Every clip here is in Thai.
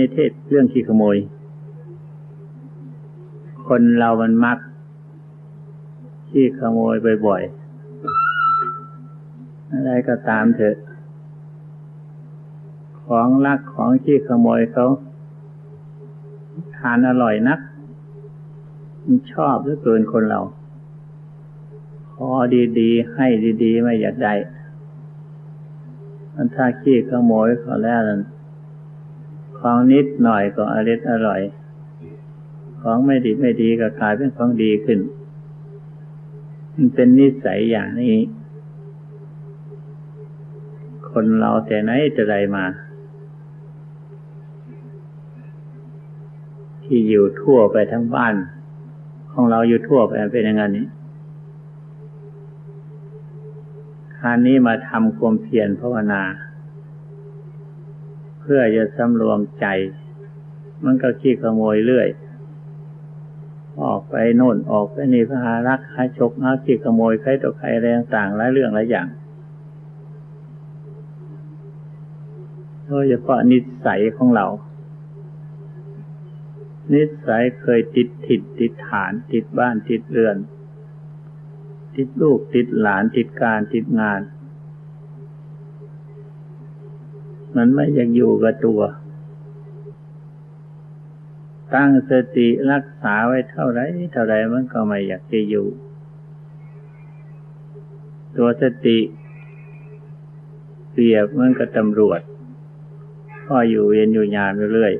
วันนี้เทศเรื่องขี้ขโมย คนเรามันมักขี้ขโมยบ่อยๆ อะไรก็ตามเถอะ ของลักของขี้ขโมยเขาทานอร่อยนัก มันชอบเหลือเกินคนเราขอดีๆ ให้ดีๆ ไม่อยากได้ มันถ้าขี้ขโมยเขาแล้วนั้น ของนิดหน่อยก็อริดอร่อย ของไม่ดีไม่ดีก็กลายเป็นของดีขึ้น มันเป็นนิสัยอย่างนี้ คนเราแต่ไหนจะไรมา ที่อยู่ทั่วไปทั้งบ้าน ของเราอยู่ทั่วไปเป็นอย่างนี้คราวนี้มาทำความเพียรภาวนา พื่อจะสำรวมใจ มันก็ขี้ขโมยเรื่อย ออกไปโน่นออกไปนี่พารักหาชกหาขี้ขโมยใครต่อใครอะไรต่างๆหลายเรื่องหลายอย่างโดยเฉพาะนิสัยของเรา นิสัยเคยติดถิดติดฐาน ติดบ้านติดเรือน ติดลูกติดหลานติดการติดงาน มันไม่อยากอยู่กับตัว ตั้งสติรักษาไว้เท่าไรเท่าไรมันก็ไม่อยากจะอยู่ ตัวสติเปรียบมันกับตำรวจก็อยู่เย็นอยู่ยามเรื่อย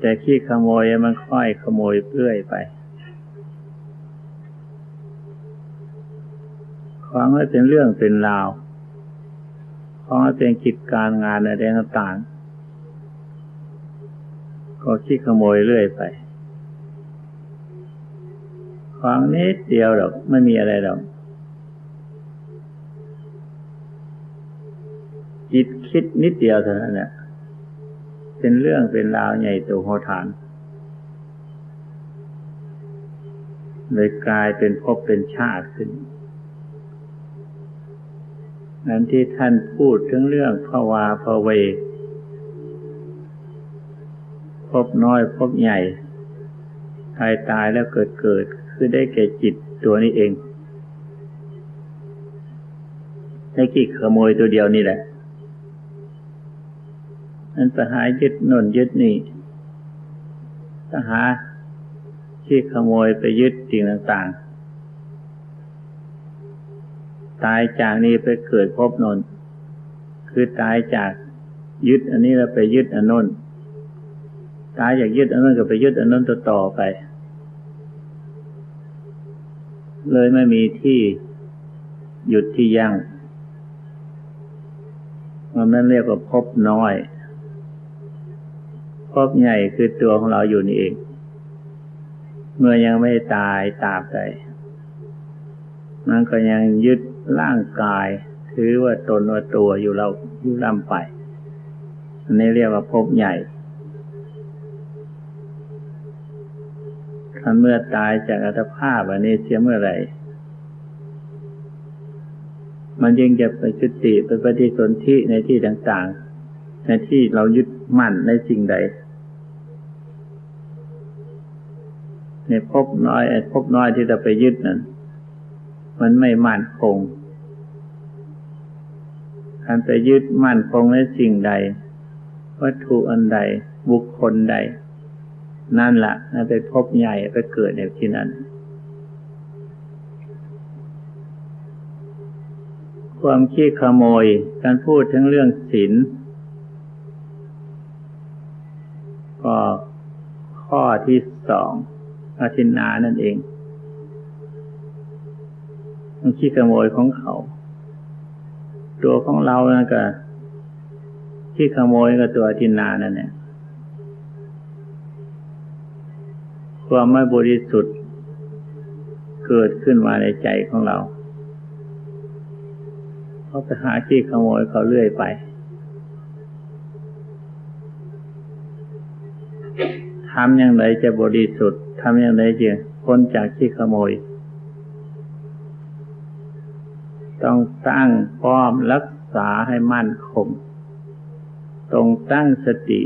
แต่ขี้ขโมยมันค่อยขโมยเรื่อยไปของให้เป็นเรื่องเป็นราว ของให้เป็นกิจการงานอะไรต่างๆก็คิดขโมยเรื่อยไปของนิดเดียวหรอกไม่มีอะไรหรอกจิตคิดนิดเดียวเท่านั้นแหละเป็นเรื่องเป็นราวใหญ่โตโหฐานเลยกลายเป็นภพเป็นชาติขึ้น นั้นที่ท่านพูดถึงเรื่องภาวาภเว พบน้อยพบใหญ่ตายตายแล้วเกิดเกิด คือได้แก่จิตตัวนี้เองได้กี่ขโมยตัวเดียวนี่แหละมันไปหายึดนนยึดนี่ไปหาที่ขโมยไปยึดสิ่งต่างๆ ตายจากนี้ไปเกิดพบนนคือตายจากยึดอันนี้แล้วไปยึดอันนนตายจากยึดอันนั้นก็ไปยึดอันนั้นต่อต่อไป เลยไม่มีที่หยุดที่ยั่งมันนั้นเรียกว่าพบน้อย พบใหญ่คือตัวของเราอยู่นี่เอง เมื่อยังไม่ตายตาบใจมันก็ยังยึด ร่างกาย ถือว่าตนว่าตัวอยู่เราอยู่ลำไปอันนี้เรียกว่าภพใหญ่ท่านเมื่อตายจากอัตภาพอันนี้เสียเมื่อไหร่ มันยิ่งจะไปจุติไปปฏิสนธิในที่ต่างๆ ในที่เรายึดมั่นในสิ่งใดในพบน้อยไอ้พบน้อยที่เราไปยึดนั้นมันไม่มั่นคง การไปยึดมั่นคงในสิ่งใด วัตถุอันใด บุคคลใด นั่นละ่ะไปพบใหญ่ไปเกิดในที่นั้น ความขี้ขโมยการพูดถึงเรื่องศีลก็ข้อที่สองอาทินนานั่นเองมันขี้ขโมยของเขา ตัวของเรานะก็ขี้ขโมยกับตัวทินนานั่นเนี่ยความไม่บริสุทธิ์เกิดขึ้นมาในใจของเราเขาไปหาขี้ขโมยเขาเรื่อยไป ทำอย่างไรจะบริสุทธิ์ ทำอย่างไรจะพ้นจากขี้ขโมย ต้องตั้งพร้อมรักษาให้มั่นคงตรงตั้งสติ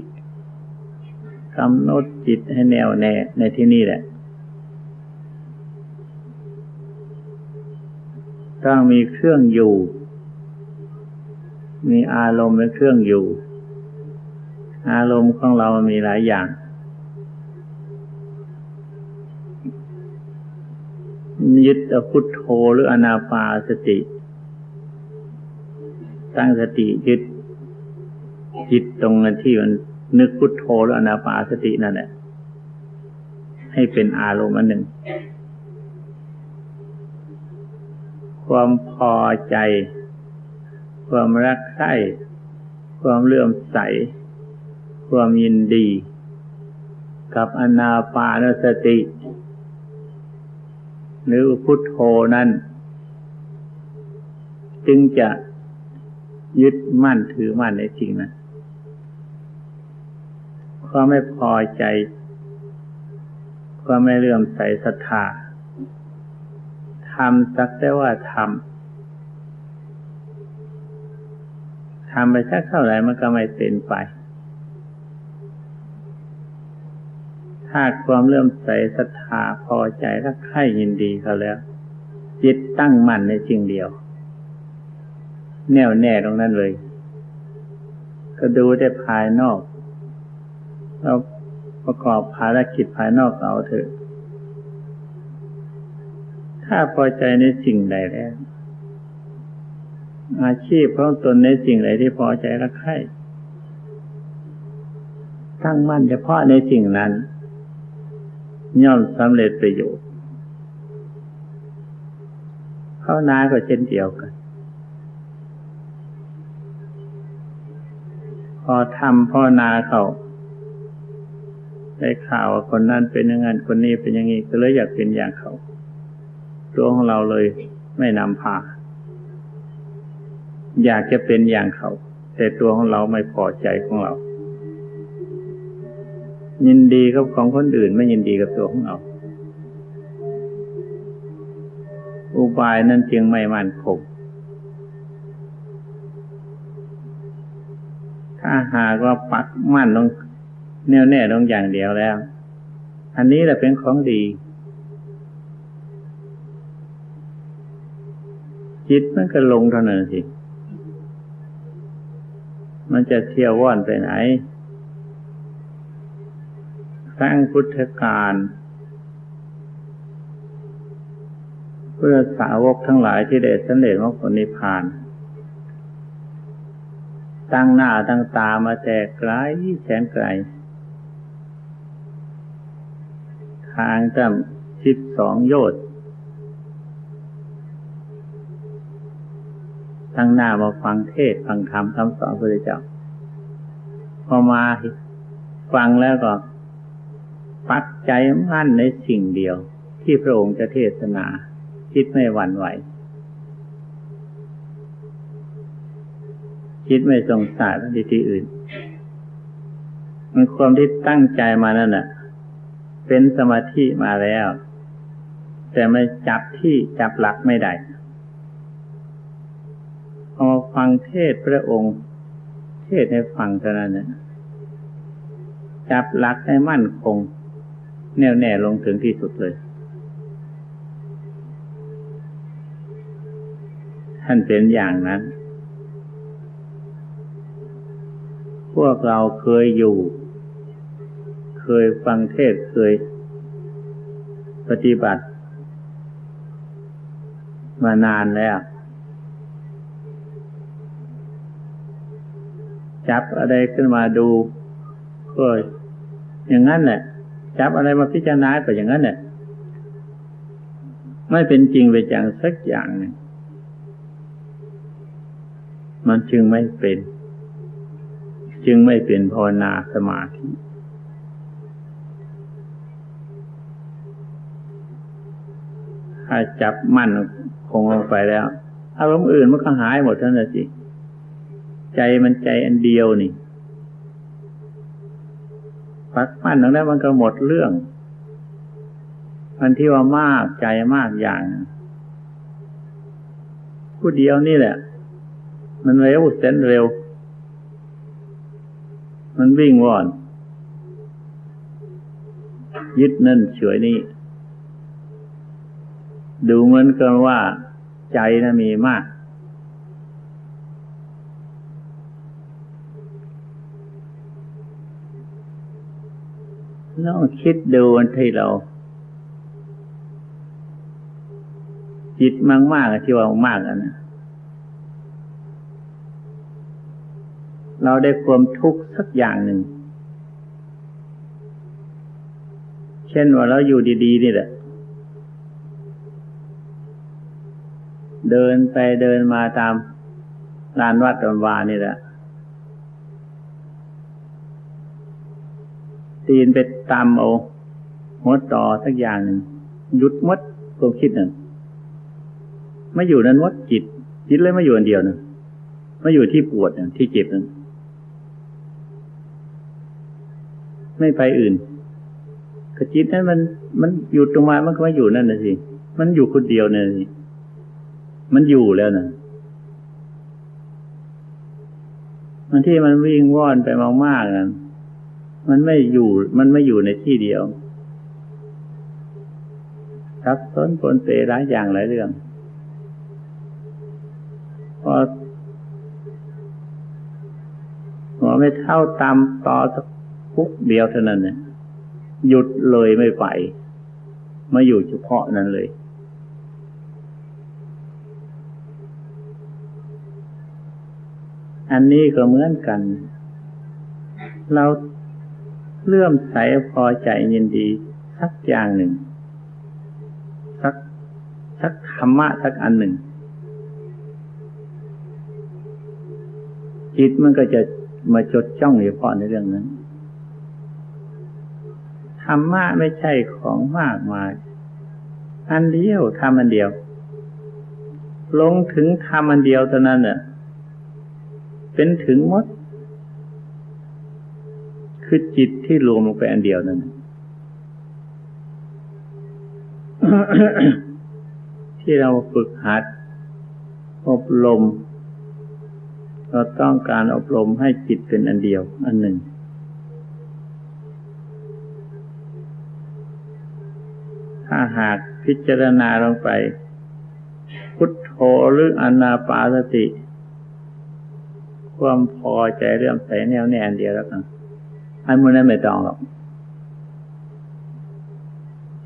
กำหนดจิตให้แน่วแน่ในที่นี่แหละ ต้องมีเครื่องอยู่ มีอารมณ์เป็นเครื่องอยู่ อารมณ์ของเรามีหลายอย่าง ยึดพุทโธหรืออนาปาสติ ตั้งสติยึดจิตตรงนั้นที่มันนึกพุทโธหรืออนาปาสตินั่นแหละให้เป็นอารมณ์อันหนึ่ง ความพอใจ ความรักใคร่ความเลื่อมใส ความยินดี กับอนาปานสติ หรือพุทโธนั้น จึงจะ ยึดมั่นถือมั่นในจริงนั้นความไม่พอใจ ความไม่เลื่อมใสศรัทธาทำสักแต่ว่าทำทำไปสักเท่าไหร่มันก็ไม่เป็นไป ถ้าความเลื่อมใสศรัทธาพอใจรักใคร่ยินดีเขาแล้ว จิตตั้งมั่นในจริงเดียว แน่วแน่ตรงนั้นเลย ก็ดูได้ภายนอกเราประกอบภารกิจภายนอกเอาเถอะ ถ้าพอใจในสิ่งใดแล้ว อาชีพของตนในสิ่งใดที่พอใจรักใคร่ตั้งมั่นเฉพาะในสิ่งนั้น ย่อมสำเร็จประโยชน์ภาวนาก็เช่นเดียวกัน พอทำภาวนาเขาได้ข่าวว่าคนนั้นเป็นอย่างนั้นคนนี้เป็นอย่างนี้ก็เลยอยากเป็นอย่างเขาตัวของเราเลยไม่นำพา อยากจะเป็นอย่างเขา แต่ตัวของเราไม่พอใจของเรา ยินดีกับของคนอื่นไม่ยินดีกับตัวของเรา อุบายนั้นจึงไม่มั่นคง ถ้าหากว่าปักมั่นลงแน่วแน่ลงอย่างเดียวแล้ว อันนี้แหละเป็นของดี จิตมันก็ลงเท่านั้นสิมันจะเที่ยวว่อนไปไหนสร้างพุทธการเพื่อสาวกทั้งหลายที่ได้สำเร็จมรรคผลนิพพาน ตั้งหน้าตั้งตามาแต่ไกลแสนไกล ทางตั้งสิบสองโยชน์ตั้งหน้ามาฟังเทศฟังธรรมคำสอนพระเจ้าพอมาฟังแล้วก็ ปักใจมั่นในสิ่งเดียว ที่พระองค์จะเทศนา คิดไม่หวั่นไหว คิดไม่สงสารที่ที่อื่น มันความที่ตั้งใจมานั่นแหละเป็นสมาธิมาแล้ว แต่ไม่จับที่จับหลักไม่ได้พอฟังเทศพระองค์ เทศให้ฟังเท่านั้นนะจับหลักให้มั่นคง แน่วแน่ลงถึงที่สุดเลย ท่านเป็นอย่างนั้น พวกเราเคยอยู่ เคยฟังเทศเคยปฏิบัติ มานานแล้ว จับอะไรขึ้นมาดูก็อย่างนั้นแหละจับอะไรมาพิจารณาก็อย่างนั้นแหละไม่เป็นจริงไปจังสักอย่างหนึ่งมันจึงไม่เป็น จึงไม่เป็นภาวนาสมาธิ ถ้าจับมั่นคงลงไปแล้วอารมณ์อื่นมันก็หายหมดทั้งนั้นสิใจมันใจอันเดียวนี่ปักมั่นตรงนั้นมันก็หมดเรื่องอันที่ว่ามากใจมากอย่าง ผู้เดียวนี่แหละ มันเร็วเส้นเร็ว มันวิ่งว่อน ยึดนั่นเฉยนี่ดูเหมือนกันว่า ใจนะมีมากลองคิดดูวันที่เรา จิตมากมากที่ว่ามากอันนะ เราได้ความทุกข์สักอย่างหนึ่ง เช่นว่าเราอยู่ดีๆนี่แหละ เดินไปเดินมาตามลานวัดตอนวานี่แหละตีนไปตามเอาหัวต่อสักอย่างหนึ่งหยุดมดความคิดหนึ่งไม่อยู่นั้นมดจิตจิตเลยไม่อยู่อันเดียวหนึ่งไม่อยู่ที่ปวดหนึ่งที่เจ็บหนึ่ง ไม่ไปอื่นกระจิตนั้นมันมันอยู่ตรงมามันก็ไม่อยู่นั่นนะสิมันอยู่คนเดียวเนี่ยสิมันอยู่แล้วนะมันที่มันวิ่งว่อนไปมากๆนะมันไม่อยู่ มันไม่อยู่ในที่เดียวทับซ้นปนเปหลายอย่างหลายเรื่องพอหัวไม่เท่าตามต่อสัก ปุ๊บเดียวเท่านั้นเนี่ยหยุดเลยไม่ไปมาอยู่เฉพาะนั้นเลย อันนี้ก็เหมือนกัน เราเลื่อมใสพอใจยินดี สักอย่างหนึ่ง สักสักธรรมะสักอันหนึ่ง จิตมันก็จะมาจดจ้องเฉพาะในเรื่องนั้น รรมะไม่ใช่ของมากมาย อันเดียวทำอันเดียว ลงถึงทำอันเดียวเท่านั้นเน่ะเป็นถึงมด คือจิตที่รวมลงไปอันเดียวนั่นที่เราฝึกหัด อบรม เราต้องการอบรมให้จิตเป็นอันเดียว อันหนึ่ง ถ้าหากพิจารณาลงไป พุทโธหรืออนาปาสติ ความพอใจเรื่องใส่แนวแน่อันเดียวแล้วกันอันมันนั้นไม่ต้องหรอก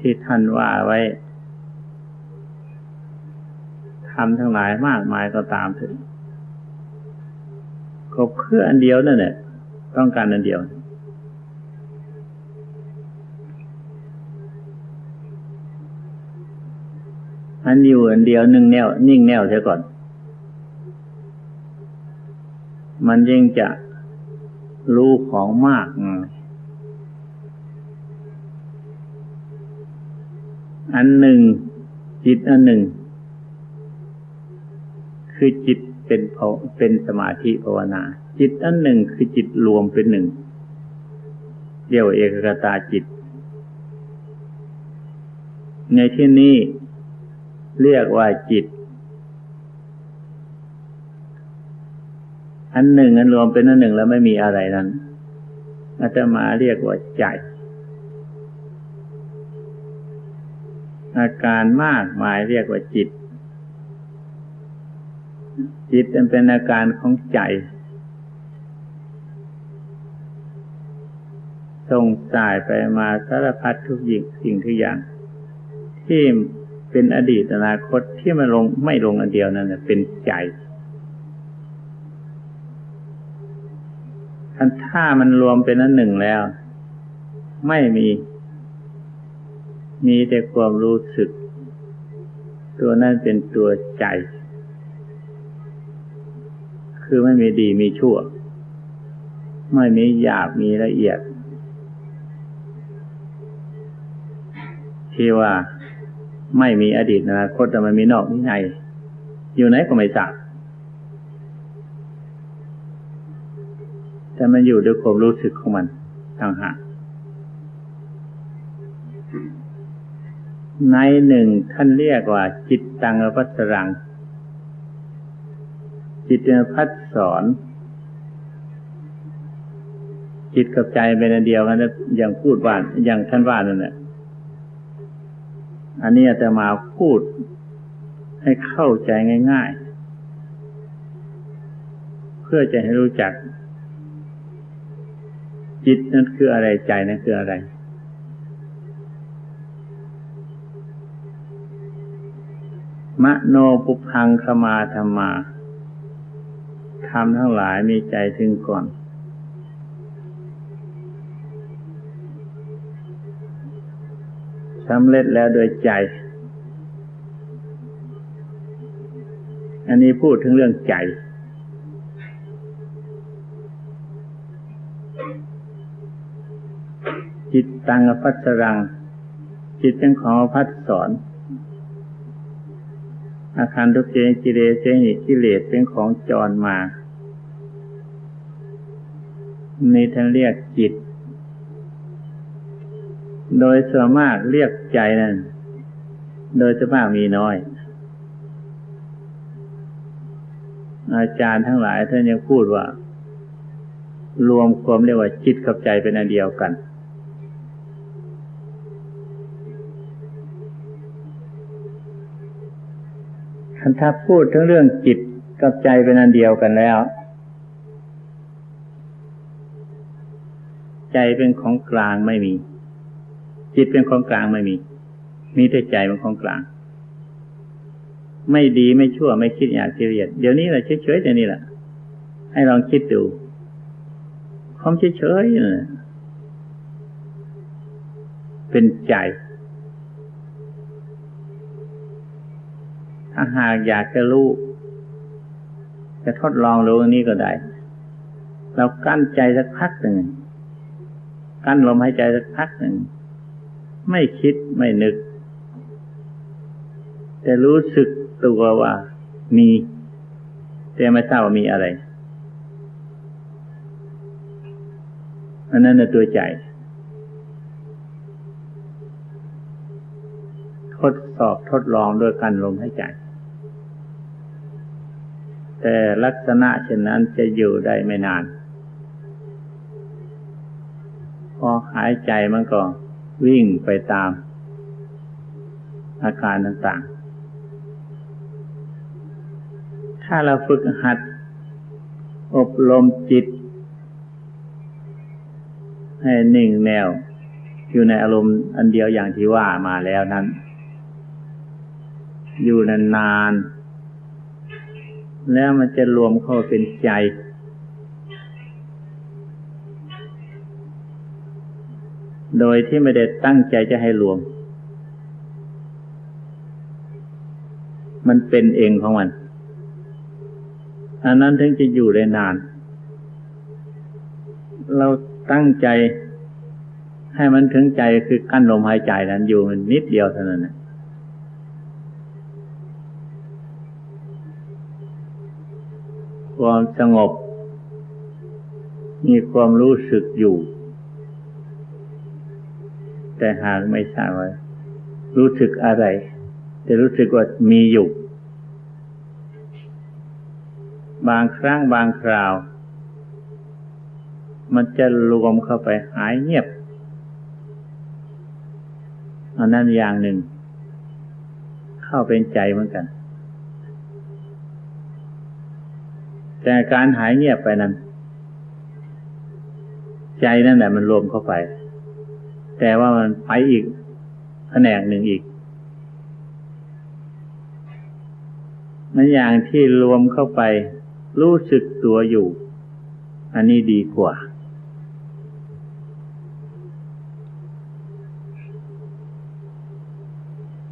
ที่ท่านว่าไว้ทำทั้งหลายมากมายก็ตามถึงก็เพื่ออันเดียวนั่นแหละต้องการอันเดียว อันอยู่อันเดียวหนึ่งแนวนิ่งแนวเสียก่อน มันยิ่งจะรู้ของมาก อันหนึ่ง จิตอันหนึ่ง คือจิตเป็นเป็นสมาธิภาวนา จิตอันหนึ่งคือจิตรวมเป็นหนึ่งเรียกว่าเอกกตาจิต ในที่นี้ เรียกว่าจิต อันหนึ่งอันรวมเป็นอันหนึ่งแล้วไม่มีอะไรนั้นอาตมาเรียกว่าใจ อาการมากมายเรียกว่าจิต จิตเป็นอาการของใจ ส่งสายไปมาสารพัดทุกอย่างสิ่งทุกอย่างที่ เป็นอดีตอนาคตที่มันลงไม่ลงอันเดียวนั่นเป็นใจอันถ้ามันรวมเป็นอันหนึ่งแล้ว ไม่มี มีแต่ความรู้สึก ตัวนั้นเป็นตัวใจ คือไม่มีดีมีชั่ว ไม่มีหยาบมีละเอียดที่ว่า ไม่มีอดีตอนาคตแต่มันมีนอกมีในอยู่ไหนก็ไม่ทราบแต่มันอยู่ด้วยความรู้สึกของมันต่างหากในหนึ่งท่านเรียกว่า จิตตังอภัสรัง จิตพัดสอน จิตกับใจเป็นอันเดียวกันนะอย่างพูดว่าอย่างท่านว่านั่นแหละ อันนี้จะมาพูดให้เข้าใจง่าย ๆ เพื่อจะให้รู้จัก จิตนั้นคืออะไรใจนั้นคืออะไร มโนปุพังขมาธรรมาทำทั้งหลายมีใจถึงก่อน สำเร็จแล้วโดยใจ อันนี้พูดถึงเรื่องใจ จิตตังอภัสรัง จิตเป็นของพัดสอนอาคารทุกเจกิเลสเจหิกิเลสเป็นของจรมานี่ท่านเรียกจิต โดยส่วนมากเรียกใจนั่นโดยส่วนมากมีน้อย อาจารย์ทั้งหลายท่านยังพูดว่า รวมความเรียกว่าจิตกับใจเป็นอันเดียวกัน ถ้าพูดถึงเรื่องจิตกับใจเป็นอันเดียวกันแล้ว ใจเป็นของกลางไม่มี จิตเป็นของกลางไม่มี มีแต่ใจเป็นของกลาง ไม่ดีไม่ชั่วไม่คิดอยากเรียดเดี๋ยวนี้แหละเฉยๆเดี๋ยวนี้แหละให้ลองคิดดูความเฉยๆเป็นใจถ้าหากอยากจะรู้จะทดลองรู้อันนี้ก็ได้ เรากั้นใจสักพักหนึ่ง กั้นลมหายใจสักพักหนึ่ง ไม่คิดไม่นึก แต่รู้สึกตัวว่ามี แต่ไม่ทราบว่ามีอะไรอันนั้นในตัวใจทดสอบทดลองด้วยการลมหายใจ แต่ลักษณะเช่นนั้นจะอยู่ได้ไม่นาน พอหายใจมันก็ วิ่งไปตามอาการต่างๆ ถ้าเราฝึกหัด อบรมจิต ให้นิ่งแนว อยู่ในอารมณ์อันเดียวอย่างที่ว่ามาแล้วนั้น อยู่นานๆ แล้วมันจะรวมเข้าเป็นใจ โดยที่ไม่ได้ตั้งใจจะให้รวม มันเป็นเองของมัน อันนั้นถึงจะอยู่ได้นาน เราตั้งใจให้มันถึงใจคือกั้นลมหายใจนั้นอยู่มันนิดเดียวเท่านั้นนะความสงบ มีความรู้สึกอยู่ แต่หากไม่ทราบว่ารู้สึกอะไรแต่รู้สึกว่ามีอยู่ บางครั้งบางคราว มันจะรวมเข้าไปหายเงียบอันนั้นอย่างหนึ่ง เข้าเป็นใจเหมือนกัน แต่การหายเงียบไปนั้น ใจนั่นแหละมันรวมเข้าไป แต่ว่ามันไปอีกแผนกหนึ่งอีกมันอย่างที่รวมเข้าไป รู้สึกตัวอยู่ อันนี้ดีกว่า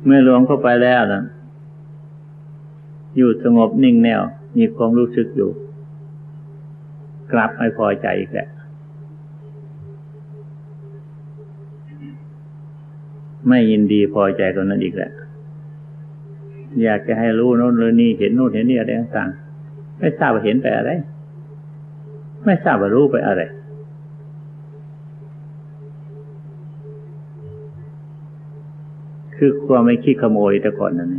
เมื่อรวมเข้าไปแล้วนะอยู่สงบนิ่งแน่วมีความรู้สึกอยู่ กลับไม่พอใจอีกแหละ ไม่ยินดีพอใจตรงนั้นอีกแหละอยากจะให้รู้โน่นรู้นี่เห็นโน่นเห็นนี่อะไรต่างๆไม่ทราบว่าเห็นไปอะไร ไม่ทราบว่ารู้ไปอะไร คือความไม่คิดขโมยแต่ก่อนนั้น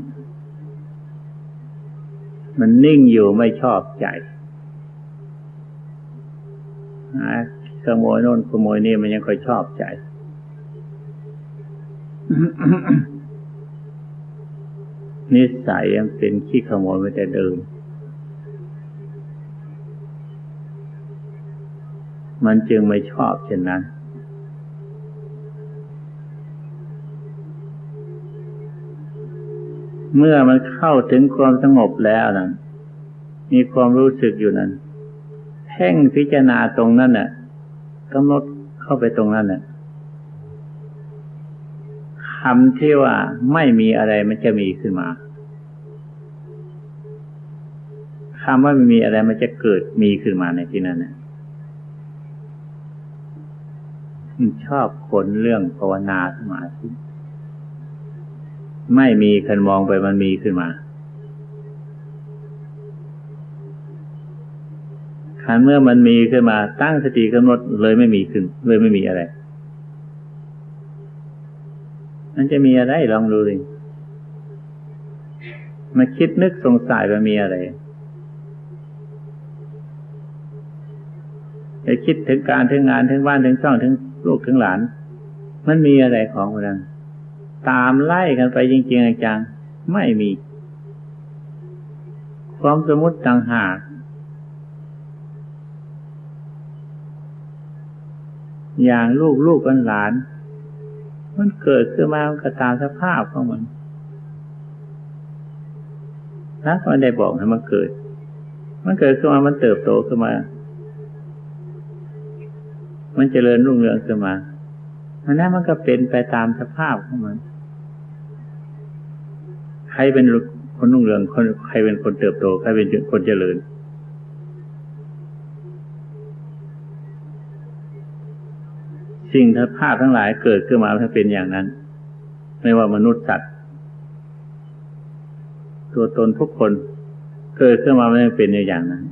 มันนิ่งอยู่ไม่ชอบใจขโมยโน่นขโมยนี่มันยังค่อยชอบใจ นิสัยยังเป็นขี้ขโมยมาแต่เดิม มันจึงไม่ชอบเช่นนั้น เมื่อมันเข้าถึงความสงบแล้วนะมีความรู้สึกอยู่นั้นเพ่งพิจารณาตรงนั้นน่ะกำหนดเข้าไปตรงนั้นน่ะ คำที่ว่าไม่มีอะไรมันจะมีขึ้นมาคำว่าไม่มีอะไรมันจะเกิดมีขึ้นมาในที่นั้นน่ะชอบผลเรื่องภาวนาสมาธิไม่มีคันมองไปมันมีขึ้นมาขันเมื่อมันมีขึ้นมา ตั้งสติกำหนดเลยไม่มีขึ้น เลยไม่มีอะไร มันจะมีอะไรลองดูดิมาคิดนึกสงสัยว่ามีอะไรจะคิดถึงการถึงงานถึงบ้านถึงช่องถึงลูกถึงหลาน มันมีอะไรของมันตามไล่กันไปจริงๆจังไม่มี ความสมมติต่างหากอย่างลูกลูกกันหลาน มันเกิดขึ้นมามันก็ตามสภาพของมันนะมันได้บอกให้มันเกิด มันเกิดขึ้นมา มันเติบโตขึ้นมา มันเจริญรุ่งเรืองขึ้นมาอันนั้นมันก็เป็นไปตามสภาพของมัน ใครเป็นคนรุ่งเรือง คนใครเป็นคนเติบโต ใครเป็นคนเจริญ สิ่งทั้งภาพทั้งหลายเกิดขึ้นมาถ้าเป็นอย่างนั้น ไม่ว่ามนุษย์สัตว์ตัวตนทุกคนเกิดขึ้นมาไม่เป็นอย่างนั้น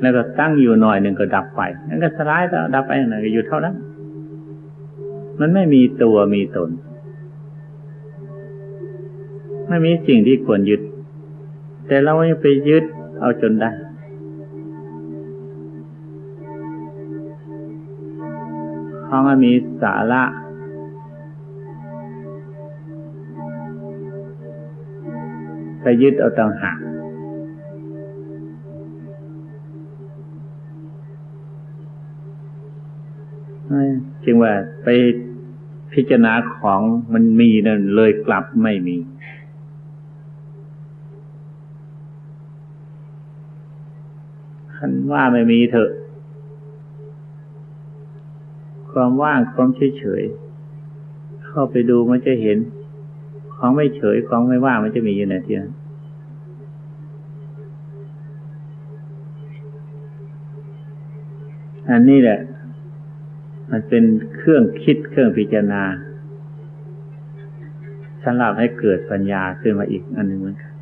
แล้วก็ตั้งอยู่หน่อยหนึ่งก็ดับไปนั่นก็สลายแล้วดับไปหน่อยก็อยู่เท่านั้น มันไม่มีตัวมีตน ไม่มีสิ่งที่ควรยึด แต่เราไม่ไปยึดเอาจนได้ ราะมันมีสาระ ไปยึดเอาต่างหากจึงว่าไปพิจารณาของมันมีนั่นเลยกลับไม่มี คันว่าไม่มีเถอะ ความว่างความเฉยเฉยเข้าไปดูมันจะเห็น ของไม่เฉยของไม่ว่างมันจะมีอยู่ในที่นั้นอันนี้แหละ มันเป็นเครื่องคิดเครื่องพิจารณาสำหรับให้เกิดปัญญาขึ้นมาอีกอันหนึ่งเหมือนกัน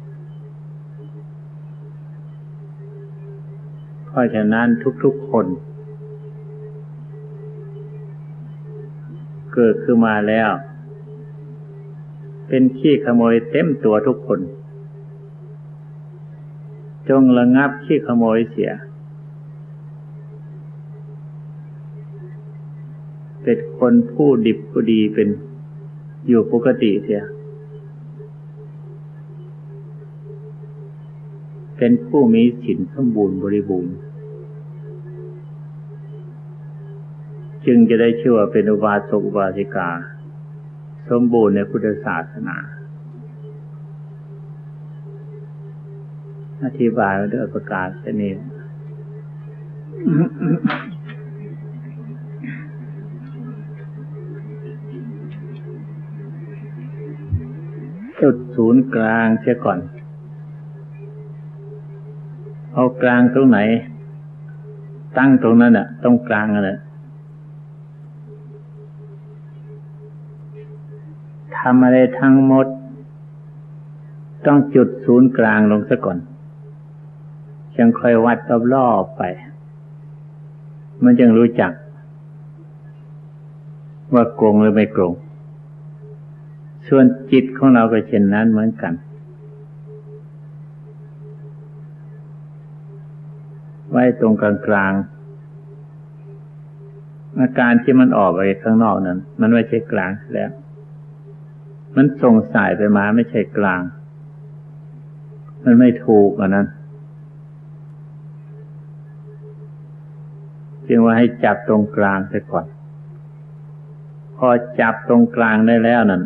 เพราะฉะนั้นทุกๆคน เกิดขึ้นมาแล้ว เป็นขี้ขโมยเต็มตัวทุกคน จงระงับขี้ขโมยเสีย เป็นคนผู้ดิบผู้ดีเป็นอยู่ปกติเสีย เป็นผู้มีสินสมบูรณ์บริบูรณ์ จึงจะได้ชื่อว่าเป็นอุบาสกอุบาสิกา สมบูรณ์ในพุทธศาสนา อธิบายด้วยประกาศชนิดจุดศูนย์กลางเสียก่อน เอากลางตรงไหน ตั้งตรงนั้นอะ ตรงกลางอะไร ทำอะไรทั้งหมด ต้องจุดศูนย์กลางลงซะก่อนยังค่อยวัดรอบๆไป มันจึงรู้จัก ว่าโกงหรือไม่โกงส่วนจิตของเราก็เช่นนั้นเหมือนกัน ไว้ตรงกลางกลางอาการที่มันออกไปข้างนอกนั้น มันไม่ใช่กลางแล้ว มันส่งสายไปมาไม่ใช่กลาง มันไม่ถูกอันนั้นจึงว่าให้จับตรงกลางไปก่อน พอจับตรงกลางได้แล้วนั่น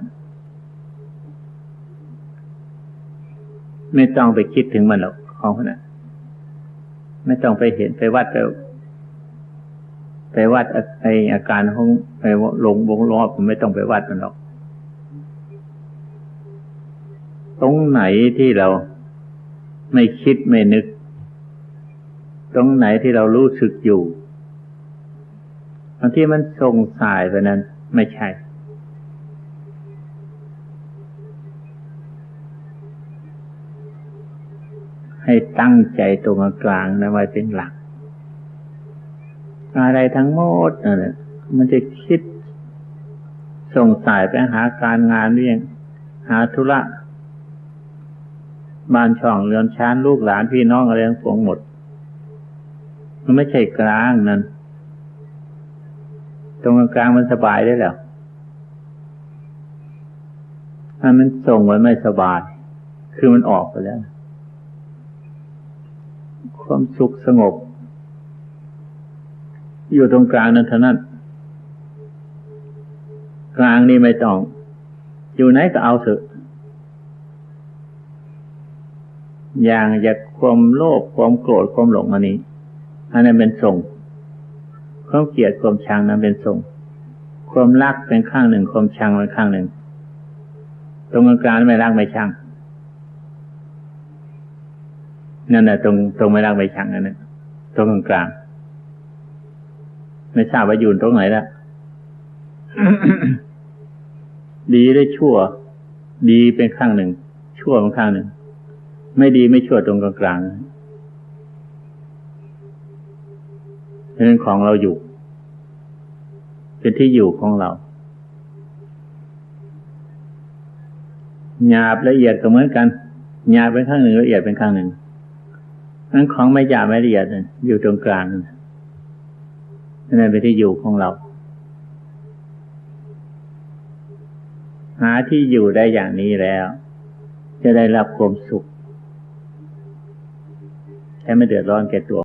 ไม่ต้องไปคิดถึงมันหรอกของพวกนั้นไม่ต้องไปเห็นไปวัดไปไปวัดไออาการของไปลงวงรอบไม่ต้องไปวัดมันหรอก ตรงไหนที่เราไม่คิดไม่นึก ตรงไหนที่เรารู้สึกอยู่บางที่มันส่งสายไปนั้น ไม่ใช่ ให้ตั้งใจตรงกลางนะไว้เป็นหลัก อะไรทั้งหมดน่ะมันจะคิดส่งสายไปหาการงานเรื่องหาธุระ บ้านช่องเรือนชานลูกหลานพี่น้องอะไรทั้งปวงหมด มันไม่ใช่กลางนั่นตรงกลางมันสบายได้แล้วถ้ามันส่งไว้ไม่สบาย คือมันออกไปแล้ว ความสุขสงบ อยู่ตรงกลางนั้นเท่านั้นกลางนี่ไม่ต้อง อยู่ไหนก็เอาเถอะ อย่างจากความโลภความโกรธความหลงอันนี้ อันนั้นเป็นทรงความเกลียดความชังนั้นเป็นทรงความรักเป็นข้างหนึ่งความชังเป็นข้างหนึ่ง ตรงกลางไม่รักไม่ชังนั่นแหละตรงตรงไม่รักไม่ชังนั่นแหละตรงกลางไม่ทราบว่าอยู่ตรงไหนละดีได้ชั่ว ดีเป็นข้างหนึ่ง ชั่วเป็นข้างหนึ่ง ไม่ดีไม่ชั่วตรงกลางกลางเป็นของเราอยู่ เป็นที่อยู่ของเราหยาบละเอียดก็เหมือนกันหยาบเป็นข้างหนึ่งละเอียดเป็นข้างหนึ่งนั้นของไม่หยาบไม่ละเอียดอยู่ตรงกลางนั่นเป็นที่อยู่ของเรา หาที่อยู่ได้อย่างนี้แล้ว จะได้รับความสุข แค่ไม่เดือดร้อนแก่ตัว